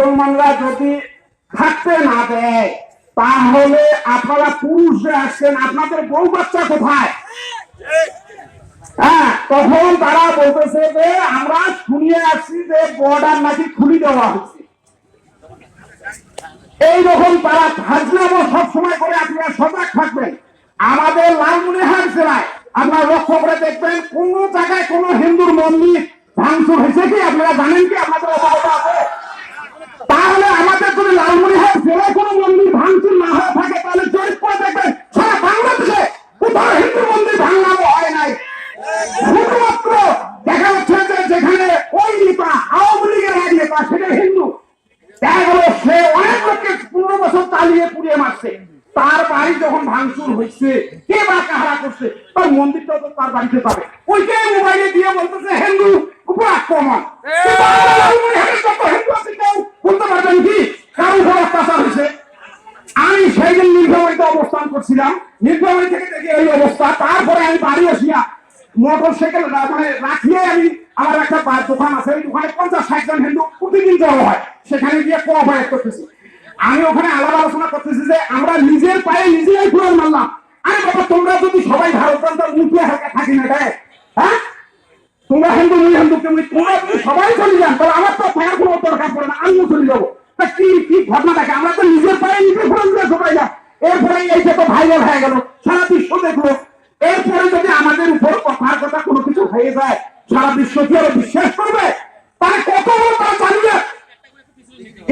মুসলমানরা যদি থাকতে না দেয়, তাহলে আপনারা পুরুষরা আসছেন, আপনাদের বউ বাচ্চা কোথায়? হ্যাঁ তখন তারা বলতেছে যে, আমরা শুনিয়ে আসছি যে বর্ডার নাকি খুলি দেওয়া হচ্ছে। এইরকম তারা ফাজলামো সবসময় করে আপনারা সজাগ থাকবেন। আমাদের লালমনিরহাট জেলায় আপনারা লক্ষ্য করে দেখবেন, কোন জায়গায় কোন হিন্দুর মন্দির ভাঙচুর হয়েছে কি? আপনারা জানেন কি? আপনাদের শুধুমাত্র দেখা যাচ্ছে যে যেখানে ওই নেতা আওয়ামী লীগের এক নেতা, সেটা হিন্দু। দেখা গেল সে অনেক লোককে পনেরো বছর চালিয়ে পুড়িয়ে মারছে। তার বাড়ি যখন ভাঙচুর হয়েছে, কে বা কাহারা করছে, তার মন্দিরটা তো তার বাড়িতে পাবে। ওইকে মোবাইলে দিয়ে বলতেছে, হিন্দু উপর আক্রমণ হিন্দু আছে, কেউ বলতে পারবেন কি কারও উপর অত্যাচার হয়েছে? আমি সেই দিন নীলফামারীতে অবস্থান করছিলাম। নীলফামারী থেকে দেখি এই অবস্থা। তারপরে আমি বাড়ি আসিয়া মোটর সাইকেল মানে রাখিয়ে আমি আমার একটা দোকান আছে, ওই দোকানে পঞ্চাশ ষাট জন হিন্দু প্রতিদিন জড়ো হয়, সেখানে গিয়ে কোঅপারেট করতেছি। আমি ওখানে আলাপ আলোচনা করতেছি যে আমরা নিজের পায়ে নিজেরাই ঘুরে মারলাম। আরে বাবা, তোমরা যদি সবাই ভারতবর্ষের মুখে হালকা থাকি না গায়ে হ্যাঁ? তোমরা হিন্দু মুই হিন্দু তুমি তোমরা যদি সবাই চলে যান, তাহলে আমার তো থাকার কোনো দরকার পড়ে না, আমিও চলে যাব। তা কি কি ঘটনা দেখে? আমরা তো নিজের পায়ে নিজে ঘুরে ঘুরে সবাই যান। এরপরে এইটা তো ভাইরাল হয়ে গেল। সারা বিশ্ব দেখল এরপরে যদি আমাদের উপর কথার কথা কোনো কিছু হয়ে যায়, সারা বিশ্ব কি আরও বিশ্বাস করবে? তাহলে কত বড় তারা চালিয়ে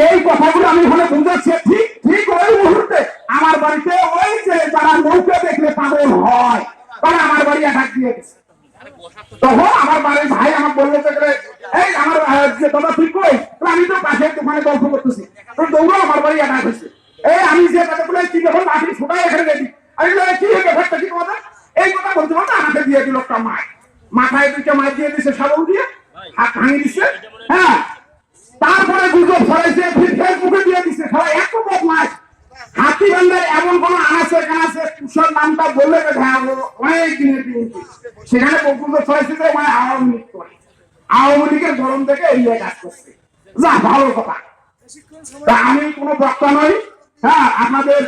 এই কথাগুলো আমি এখানে বুঝাচ্ছি। ঠিক ঠিক ওই মুহূর্তে আমার বাড়িতে ওই যে যারা নৌকা দেখলে পাগল হয়, তারা আমার বাড়ি অ্যাটাক দিয়ে গেছে। তখন আমার বাড়ির ভাই আমার বলল এই আমার যে দাদা তুই কই? আমি তো পাশে দোকানে গল্প করতেছি। তো দৌড়ো আমার বাড়ি অ্যাটাক হয়েছে। এই আমি যে কথা বলে কি যখন লাঠি ছোটাই এখানে রেডি আমি কি হয়ে ব্যাপারটা কি কথা এই কথা বলতে বলতে আমাকে দিয়ে দিল একটা মাথায় দুইটা মাছ দিয়ে দিছে সাবল দিয়ে। হাত ভাঙিয়ে দিছে। হ্যাঁ। তারপরে গুজব ছড়াইছে, ফির ফেসবুকে দিয়ে দিছে সবাই, এত বদমাস হাতিবান্ধার এমন কোন কুশল নামটা বললে হ্যাঁ সেখানে যে মানে আওয়ামী লীগ করে। আওয়ামী লীগের গরম থেকে এই কাজ করছে। যা, ভালো কথা। তা আমি কোনো বক্তা নই। হ্যাঁ আপনাদের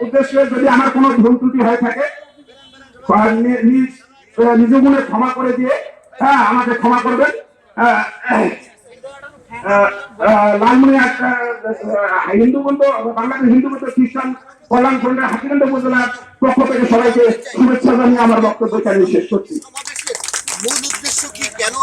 উদ্দেশ্যে যদি আমার কোনো ভুল ত্রুটি হয়ে থাকে নিজ নিজ গুণে ক্ষমা করে দিয়ে হ্যাঁ আমাকে ক্ষমা করবেন। হিন্দু বন্ধু হিন্দু বন্ধু, খ্রিস্টান থেকে আমার বক্তব্য শেষ করছি। মূল উদ্দেশ্য কি? কেন